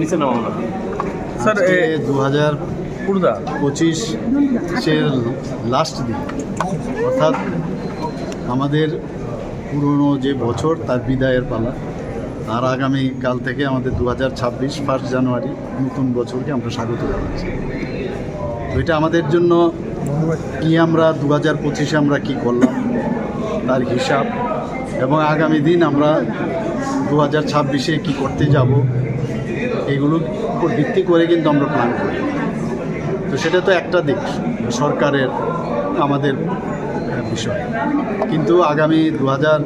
নিচে নামা আমরা স্যার দু হাজার লাস্ট দিন। অর্থাৎ আমাদের পুরনো যে বছর তার বিদায়ের পালা আর আগামী কাল থেকে আমাদের দু হাজার ছাব্বিশ ফার্স্ট জানুয়ারি নতুন বছরকে আমরা স্বাগত জানাচ্ছি। এটা আমাদের জন্য কি আমরা দু হাজার পঁচিশে আমরা কী করলাম তার হিসাব এবং আগামী দিন আমরা দু হাজার ছাব্বিশে কী করতে যাব এগুলোর উপর ভিত্তি করে কিন্তু আমরা প্ল্যান করি। তো সেটা তো একটা দিক, সরকারের আমাদের বিষয়। কিন্তু আগামী দু হাজার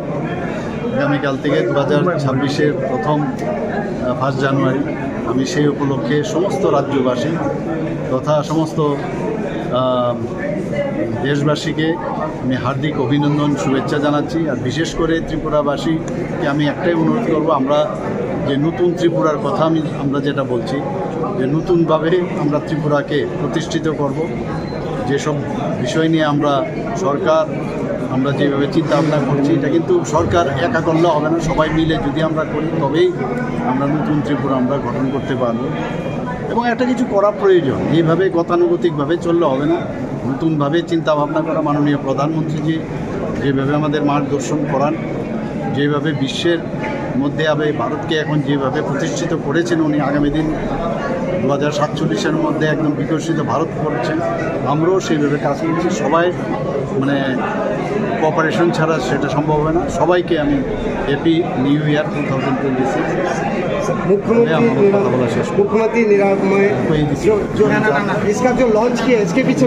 আগামীকাল থেকে দু হাজার ছাব্বিশের প্রথম ফার্স্ট জানুয়ারি আমি সেই উপলক্ষে সমস্ত রাজ্যবাসী তথা সমস্ত দেশবাসীকে আমি হার্দিক অভিনন্দন, শুভেচ্ছা জানাচ্ছি। আর বিশেষ করে ত্রিপুরাবাসীকে আমি একটাই অনুরোধ করব, আমরা যে নতুন ত্রিপুরার কথা আমি আমরা যেটা বলছি, যে নতুনভাবে আমরা ত্রিপুরাকে প্রতিষ্ঠিত করব। যেসব বিষয় নিয়ে আমরা সরকার আমরা যেভাবে চিন্তা ভাবনা করছি, এটা কিন্তু সরকার একা করলে হবে না, সবাই মিলে যদি আমরা করি, তবেই আমরা নতুন ত্রিপুরা আমরা গঠন করতে পারব। এবং একটা কিছু করা প্রয়োজন, এইভাবে গতানুগতিকভাবে চললে হবে না। নতুনভাবে চিন্তা ভাবনা করা মাননীয় প্রধানমন্ত্রী যে যেভাবে আমাদের মার্গদর্শন করান যেভাবে বিশ্বের মধ্যে আবে ভারতকে এখন যেভাবে প্রতিষ্ঠিত করেছেন উনি আগামী দিন দু হাজার সাতচল্লিশের মধ্যে একদম বিকশিত ভারত করছেন আমরাও সেইভাবে কাজ করছি সবাই মানে কোঅপারেশন ছাড়া সেটা সম্ভব হবে না সবাইকে আমি happy new year two thousand twenty six मुख्यमंत्री हम लोग पता बोला निरा- शेष। मुख्यमंत्री निरामय कोई दिस- जो जो इसका जो लॉन्च किया है इसके पीछे